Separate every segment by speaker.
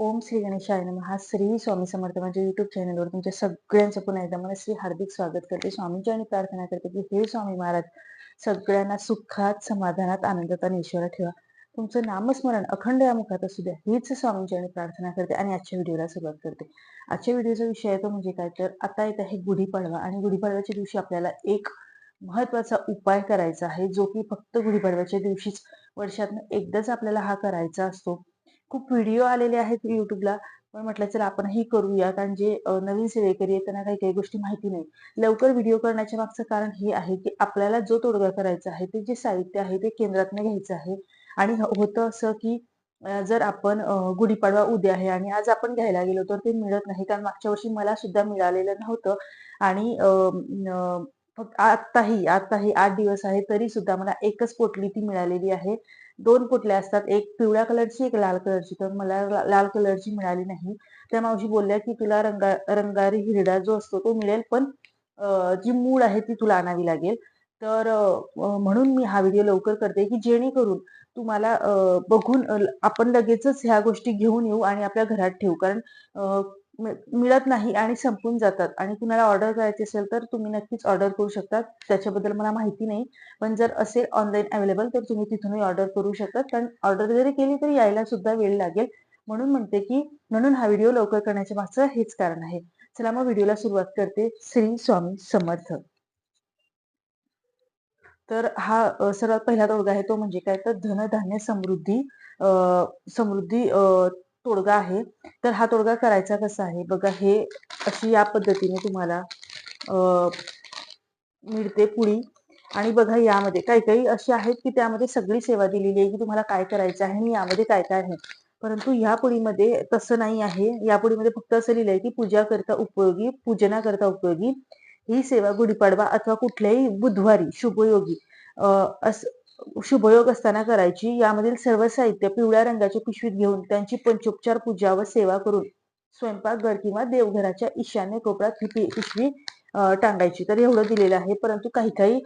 Speaker 1: ओम श्री गणेशाय हा श्री स्वामी समर्थ माझ्या युट्यूब चॅनलवर तुमच्या सगळ्यांचं पुन्हा एकदा मला श्री हार्दिक स्वागत करते. स्वामींची आणि प्रार्थना करते की हे स्वामी महाराज सगळ्यांना सुखात समाधानात आनंदात आणि ईश्वरात ठेवा. तुमचं नामस्मरण अखंड या मुखात असू द्या. हीच स्वामींची आणि प्रार्थना करते आणि आजच्या व्हिडिओला सुरुवात करते. आजच्या व्हिडिओचा विषय आहे तो म्हणजे काय? तर आता येत आहे गुढीपाडवा आणि गुढीपाडव्याच्या दिवशी आपल्याला एक महत्त्वाचा उपाय करायचा आहे जो की फक्त गुढीपाडव्याच्या दिवशीच. वर्षातनं एकदाच आपल्याला हा करायचा असतो. खूप व्हिडिओ आलेले आहेत युट्यूबला पण म्हटलं चला आपणही करूया. कारण जे नवीन सेवेकरी आहेत त्यांना काही काही गोष्टी माहिती नाही. लवकर व्हिडिओ करण्याच्या मागचं कारण हे आहे की आपल्याला जो तोडगा करायचा आहे ते जे साहित्य आहे ते केंद्रातनं घ्यायचं आहे. आणि होतं असं की जर आपण गुढीपाडवा उद्या आहे आणि आज आपण घ्यायला गेलो तर ते मिळत नाही. कारण मागच्या वर्षी मला सुद्धा मिळालेलं नव्हतं. आणि फक्त आत्ताही आत्ताही आठ दिवस आहे तरी सुद्धा मला एकच पोटली ती मिळालेली आहे. दोन पोटल्या असतात एक पिवळ्या कलरची एक लाल कलरची. तर मला लाल कलरची मिळाली नाही. त्या मावशी बोलल्या की तुला रंगा रंगारी हिरडा जो असतो तो मिळेल पण जी मूळ आहे ती तुला आणावी लागेल. तर म्हणून मी हा व्हिडिओ लवकर करते की जेणेकरून तुम्हाला बघून आपण लगेचच ह्या गोष्टी घेऊन येऊ आणि आपल्या घरात ठेवू. कारण मिळत नाही आणि संपून जातात. आणि तुम्हाला ऑर्डर करायची असेल तर तुम्ही नक्कीच ऑर्डर करू शकता त्याच्याबद्दल मला माहिती नाही. पण जर असेल ऑनलाईन अवेलेबल तर तुम्ही तिथूनही ऑर्डर करू शकता कारण ऑर्डर जरी केली तरी यायला सुद्धा वेळ लागेल. म्हणून म्हणते की म्हणून हा व्हिडिओ लवकर करण्याच्या मागचं हेच कारण आहे. चला मग व्हिडिओला सुरुवात करते. श्री स्वामी समर्थ. तर हा सर्वात पहिला तोडगा आहे तो म्हणजे काय? तर धनधान्य समृद्धी समृद्धी तोडगा आहे तर हा तोडगा करायचा कसा आहे? बघा हे अशी या पद्धतीने तुम्हाला मिळते पुळी. आणि बघा यामध्ये काही काही अशी आहेत की त्यामध्ये सगळी सेवा दिलेली आहे की तुम्हाला काय करायचं आहे आणि यामध्ये काय काय आहे? परंतु ह्या पुडीमध्ये तसं नाही आहे. या पुडीमध्ये फक्त असं लिहिलंय की पूजा करता उपयोगी पूजनाकरता उपयोगी ही सेवा गुढीपाडवा अथवा कुठल्याही बुधवारी शुभयोगी अं, अस शुभयोग असताना करायची. यामधील सर्व साहित्य पिवळ्या रंगाच्या पिशवीत घेऊन त्यांची पंचोपचार पूजा व सेवा करून स्वयंपाकघर किंवा देवघराच्या ईशान्य कोपऱ्यात ही पिशवी टांगायची. तर एवढं दिलेलं आहे. परंतु काही काही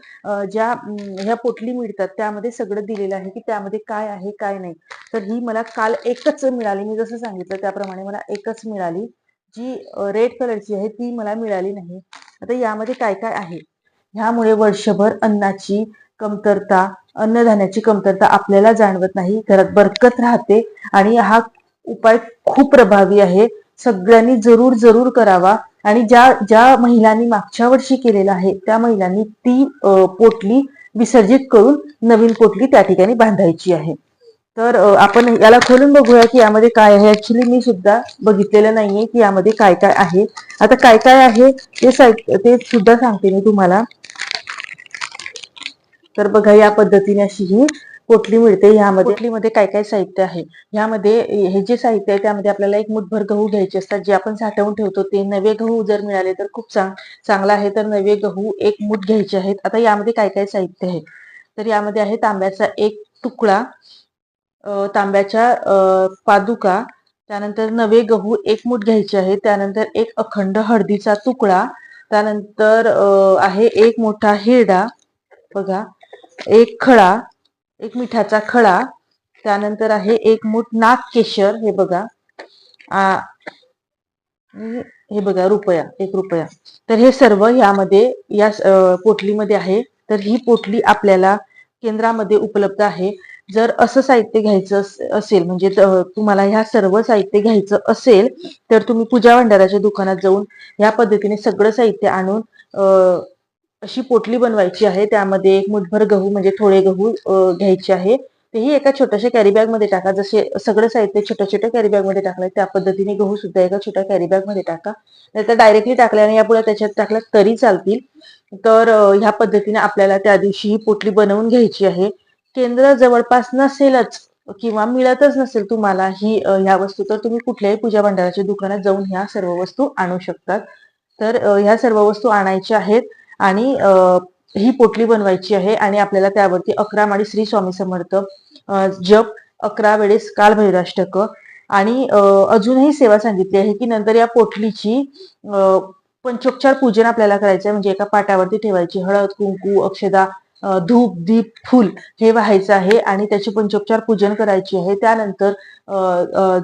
Speaker 1: ज्या ह्या पोटली मिळतात त्यामध्ये सगळं दिलेलं आहे की त्यामध्ये काय आहे काय नाही. तर ही मला काल एकच मिळाली. मी जसं सांगितलं त्याप्रमाणे मला एकच मिळाली. जी रेड कलरची आहे ती मला मिळाली नाही. आता यामध्ये काय काय आहे? ह्यामुळे वर्षभर अन्नाची कमतरता अन्नधान्याची कमतरता आपल्याला जाणवत नाही घरात बरकत राहते आणि हा उपाय खूप प्रभावी आहे. सगळ्यांनी जरूर जरूर करावा आणि ज्या ज्या महिलांनी मागच्या वर्षी केलेला आहे त्या महिलांनी ती पोटली विसर्जित करून नवीन पोटली त्या ठिकाणी बांधायची आहे. तर आपण याला खोलून बघूया की यामध्ये काय आहे. ऍक्च्युली मी सुद्धा बघितलेलं नाहीये की यामध्ये काय काय आहे. आता काय काय आहे ते ते सुद्धा सांगते मी तुम्हाला. तर बघा या पद्धतीने अशी ही पोटली मिळते. यामध्ये पोटलीमध्ये काय काय साहित्य आहे? यामध्ये हे जे साहित्य आहे त्यामध्ये आपल्याला एक मुठभर गहू घ्यायचे असतात. जे आपण साठवून ठेवतो ते नवे गहू जर मिळाले तर खूप चांग चांगला आहे. तर नवे गहू एक मूठ घ्यायचे आहेत. आता यामध्ये काय काय साहित्य आहे? तर यामध्ये आहे तांब्याचा एक तुकडा तांब्याच्या पादुका त्यानंतर नवे गहू एक मूठ घ्यायचे आहे त्यानंतर एक अखंड हळदीचा तुकडा त्यानंतर आहे एक मोठा हिरडा. बघा एक खळा एक मिठाचा खळा त्यानंतर आहे एक मूठ नाग केशर हे बघा. आ, हे बघा रुपया एक रुपया. तर हे सर्व यामध्ये या पोटलीमध्ये आहे. तर ही पोटली आपल्याला केंद्रामध्ये उपलब्ध आहे. जर असं साहित्य घ्यायचं असेल म्हणजे तुम्हाला ह्या सर्व साहित्य घ्यायचं असेल तर तुम्ही पूजा भंडाराच्या दुकानात जाऊन या पद्धतीने सगळं साहित्य आणून अशी पोटली बनवायची आहे. त्यामध्ये एक मुठभर गहू म्हणजे थोडे गहू घ्यायचे आहे. तेही एका छोट्याशा कॅरी बॅगमध्ये टाका. जसे सगळं साहित्य छोट्या छोट्या कॅरी बॅगमध्ये टाकलंय त्या पद्धतीने गहू सुद्धा एका छोट्या कॅरी बॅगमध्ये टाका. नाहीतर डायरेक्टली टाकल्याने यापुढे त्याच्यात टाकल्या तरी चालतील. तर ह्या पद्धतीने आपल्याला त्या दिवशी ही पोटली बनवून घ्यायची आहे. केंद्र जवळपास नसेलच किंवा मिळतच नसेल तुम्हाला ही ह्या वस्तू तर तुम्ही कुठल्याही पूजा भंडाराच्या दुकानात जाऊन ह्या सर्व वस्तू आणू शकतात. तर ह्या सर्व वस्तू आणायच्या आहेत. आणि ही पोटली बनवायची आहे आणि आपल्याला त्यावरती अकरा माळी श्री स्वामी समर्थ जप अकरा वेळेस काल भैराष्टक आणि अजूनही सेवा सांगितली आहे की नंतर या पोटलीची पंचोपचार पूजन आपल्याला करायचं आहे म्हणजे एका पाटावरती ठेवायची. हळद कुंकू अक्षदा धूप दीप फुल हे व्हायचं आहे आणि त्याची पंचोपचार पूजन करायची आहे. त्यानंतर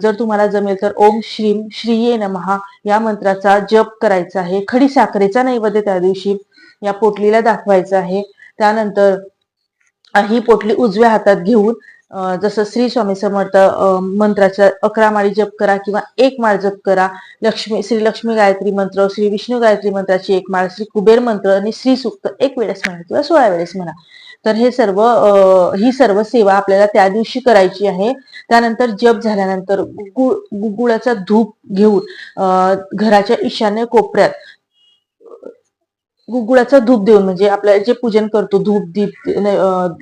Speaker 1: जर तुम्हाला जमेल तर ओम श्रीम श्रीये नमहा या मंत्राचा जप करायचा आहे. खडी साखरेचा नैवेद्य त्या दिवशी या पोटलीला दाखवायचा आहे. त्यानंतर ही पोटली उजव्या हातात घेऊन जसं श्री स्वामी समर्थ मंत्राचा अकरा माळी जप करा किंवा एक माळ जप करा. लक्ष्मी श्री लक्ष्मी गायत्री मंत्र श्री विष्णू गायत्री मंत्राची एक माळ श्री कुबेर मंत्र आणि श्री सुक्त एक वेळेस म्हणा किंवा सोळा वेळेस म्हणा. तर हे सर्व ही सर्व सेवा आपल्याला त्या दिवशी करायची आहे. त्यानंतर जप झाल्यानंतर गुगुळ गुगुळाचा धूप घेऊन घराच्या ईशान्य कोपऱ्यात गुगुळाचा धूप देऊन म्हणजे आपल्याला जे पूजन करतो धूप दीप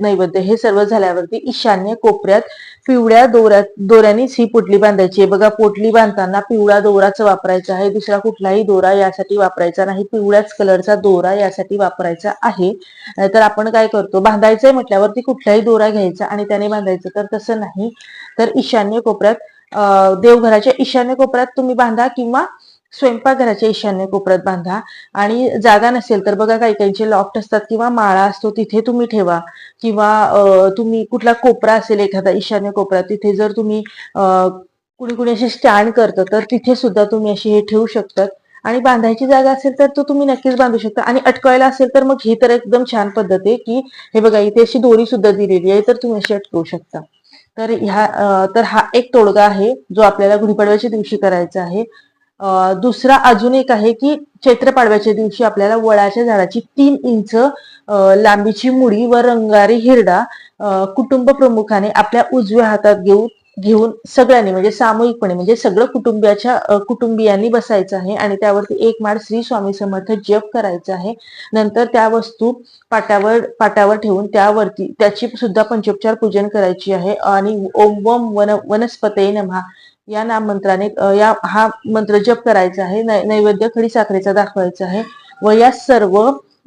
Speaker 1: नैवेद्य हे सर्व झाल्यावरती ईशान्य कोपऱ्यात पिवळ्या दोऱ्यात दोऱ्यानेच ही पोटली बांधायची आहे. बघा पोटली बांधताना पिवळा दोराच वापरायचा आहे. दुसरा कुठलाही दोरा यासाठी वापरायचा नाही. पिवळ्याच कलरचा दोरा यासाठी वापरायचा आहे. तर आपण काय करतो बांधायचंय म्हटल्यावरती कुठलाही दोरा घ्यायचा आणि त्याने बांधायचं तर तसं नाही. तर ईशान्य कोपऱ्यात देवघराच्या ईशान्य कोपऱ्यात तुम्ही बांधा किंवा स्वयंपाकघराच्या ईशान्य कोपऱ्यात बांधा. आणि जागा नसेल तर बघा काही काहींचे लॉफ्ट असतात किंवा माळा असतो तिथे तुम्ही ठेवा. किंवा तुम्ही कुठला कोपरा असेल एखादा ईशान्य कोपरा तिथे जर तुम्ही कुणी कुणी असे स्टँड करतं तर तिथे सुद्धा तुम्ही अशी हे ठेवू शकतात. आणि बांधायची जागा असेल तर तो तुम्ही नक्कीच बांधू शकता. आणि अटकवायला असेल तर मग ही तर एकदम छान पद्धत आहे की हे बघा इथे अशी दोरी सुद्धा दिलेली आहे तर तुम्ही अशी अटकवू शकता. तर ह्या तर हा एक तोडगा आहे जो आपल्याला गुढीपाडव्याच्या दिवशी करायचा आहे. दुसरा अजून एक आहे की चैत्र पाडव्याच्या दिवशी आपल्याला वडाच्या झाडाची तीन इंच लांबीची मुडी व रंगारी हिरडा कुटुंब प्रमुखाने आपल्या उजव्या हातात घेऊन घेऊन सगळ्यांनी म्हणजे सामूहिकपणे म्हणजे सगळं कुटुंबियाच्या कुटुंबियांनी बसायचं आहे आणि त्यावरती एक माळ श्री स्वामी समर्थ जप करायचा आहे. नंतर त्या वस्तू पाटावर पाटावर ठेवून त्यावरती त्याची सुद्धा पंचोपचार पूजन करायची आहे आणि ओम वम वन वनस्पते नमहा या नाम मंत्राने या हा मंत्र जप करायचा आहे नैवेद्य खडी साखरेचा दाखवायचा आहे व या सर्व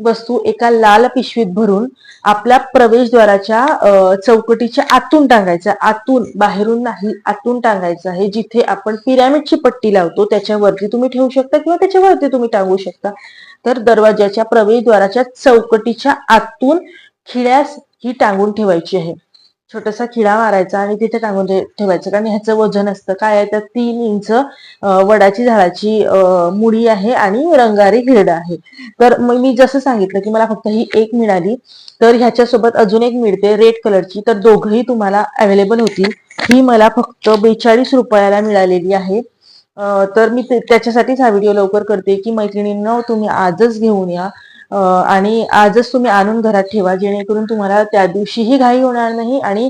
Speaker 1: वस्तू एका लाल पिशवीत भरून आपल्या प्रवेशद्वाराच्या चौकटीच्या आतून टांगायचा. आतून बाहेरून नाही आतून टांगायचं आहे जिथे आपण पिरॅमिडची पट्टी लावतो त्याच्यावरती तुम्ही ठेवू शकता किंवा त्याच्यावरती तुम्ही टांगू शकता. तर दरवाजाच्या प्रवेशद्वाराच्या चौकटीच्या आतून खिळ्यास ही टांगून ठेवायची आहे. छोटासा खिळा मारायचा आणि तिथे टाकून ठेवायचं. कारण ह्याचं वजन असतं. काय आहे? तर तीन इंच वडाची झाडाची मुडी आहे आणि रंगारी हिरड आहे. तर मग मी जसं सांगितलं की मला फक्त ही एक मिळाली तर ह्याच्यासोबत अजून एक मिळते रेड कलरची. तर दोघंही तुम्हाला अवेलेबल होतील. ही मला फक्त बेचाळीस रुपयाला मिळालेली आहे. तर मी ते- त्याच्यासाठीच हा व्हिडिओ लवकर करते की मैत्रिणींना तुम्ही आजच घेऊन या. आणि आजच तुम्ही आणून घरात ठेवा जेणेकरून तुम्हाला त्या दिवशीही घाई होणार नाही आणि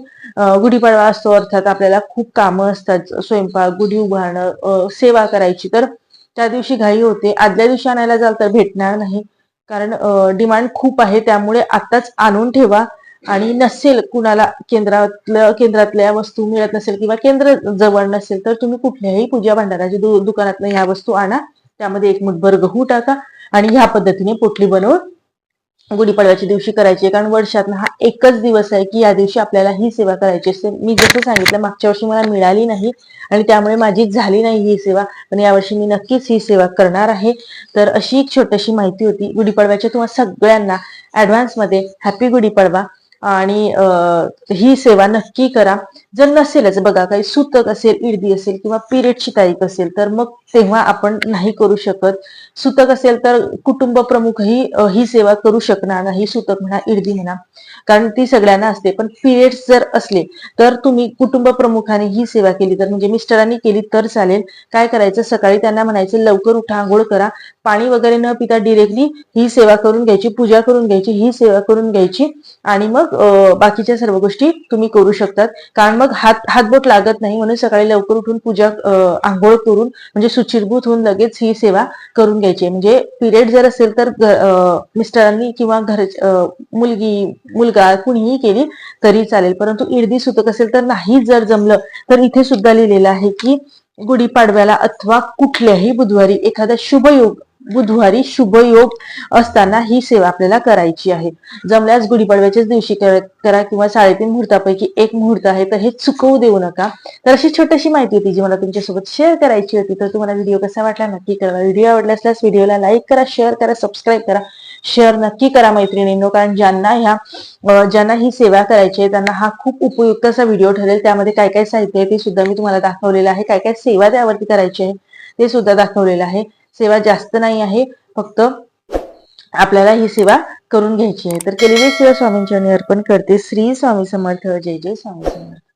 Speaker 1: गुढीपाडवा असतो अर्थात आपल्याला खूप कामं असतात स्वयंपाक गुढी उभारणं सेवा करायची. तर त्या दिवशी घाई होते. आदल्या दिवशी आणायला जाल तर भेटणार नाही. कारण डिमांड खूप आहे. त्यामुळे आताच आणून ठेवा आणि नसेल कुणाला केंद्रातल्या केंद्रातल्या वस्तू मिळत नसेल किंवा केंद्र जवळ नसेल तर तुम्ही कुठल्याही पूजा भांडाराच्या दु- दुकानातनं ह्या वस्तू आणा. त्यामध्ये एक मुठभर गहू टाका. आणि ह्या पद्धतीने पोटली बनवून गुढीपाडव्याच्या दिवशी करायची आहे. कारण वर्षात हा एकच दिवस आहे की या दिवशी आपल्याला ही सेवा करायची असते. मी जसं सांगितलं मागच्या वर्षी मला मिळाली नाही आणि त्यामुळे माझी झाली नाही ही सेवा. पण यावर्षी मी नक्कीच ही सेवा करणार आहे. तर अशी एक छोटीशी माहिती होती. गुढीपाडव्याच्या तुम्हाला सगळ्यांना ऍडव्हान्समध्ये हॅपी गुढीपाडवा आणि ही सेवा नक्की करा. जर नसेलच बघा काही सुतक असेल इडदी असेल किंवा पिरियडची तारीख असेल तर मग तेव्हा आपण नाही करू शकत. सुतक असेल तर कुटुंब प्रमुखही ही सेवा करू शकणार नाही सुतक म्हणा इडदी म्हणा. कारण ती सगळ्यांना असते. पण पिरियड्स जर असले तर तुम्ही कुटुंब प्रमुखाने ही सेवा केली तर म्हणजे मिस्टरांनी केली तर चालेल. काय करायचं? सकाळी त्यांना म्हणायचं लवकर उठा आंघोळ करा. पाणी वगैरे न पिता डिरेक्टली ही सेवा करून घ्यायची पूजा करून घ्यायची ही सेवा करून घ्यायची. आणि मग बाकीच्या सर्व गोष्टी तुम्ही करू शकतात. कारण मग हात हातबोट लागत नाही म्हणून सकाळी लवकर उठून पूजा आंघोळ करून म्हणजे सुचिरभूत होऊन लगेच ही सेवा करून घ्यायची. घ्यायचे. म्हणजे पिरियड जर असेल तर मिस्टरांनी किंवा घर मुलगी मुलगा कुणीही केली तरी चालेल. परंतु इडदी सुतक असेल तर नाही जर जमलं तर इथे सुद्धा लिहिलेलं आहे की गुढीपाडव्याला अथवा कुठल्याही बुधवारी एखादा शुभयोग बुधवारी शुभयोग असताना ही सेवा आपल्याला करायची आहे. जमल्यास गुढीपाडव्याच्याच दिवशी कर- करा किंवा साडेतीन मुहूर्तापैकी एक मुहूर्त आहे तर हे चुकवू देऊ नका. तर अशी छोटीशी माहिती होती जी मला तुमच्यासोबत शेअर करायची होती तर तुम्हाला व्हिडिओ कसा वाटला नक्की करा व्हिडिओ आवडला असल्यास व्हिडिओला लाईक करा शेअर करा सबस्क्राईब करा. शेअर नक्की करा मैत्रिणींनो कारण ज्यांना ह्या ज्यांना ही सेवा करायची आहे त्यांना हा खूप उपयुक्त असा व्हिडिओ ठरेल. त्यामध्ये काय काय साहित्य आहे ते सुद्धा मी तुम्हाला दाखवलेलं आहे. काय काय सेवा त्यावरती करायची आहे ते सुद्धा दाखवलेलं आहे. सेवा जास्त नाही आहे फक्त आपल्याला ही सेवा करून घ्यायची आहे. तर केलेली सेवा स्वामींच्या अर्पण करते. श्री स्वामी समर्थ. जय जय स्वामी समर्थ.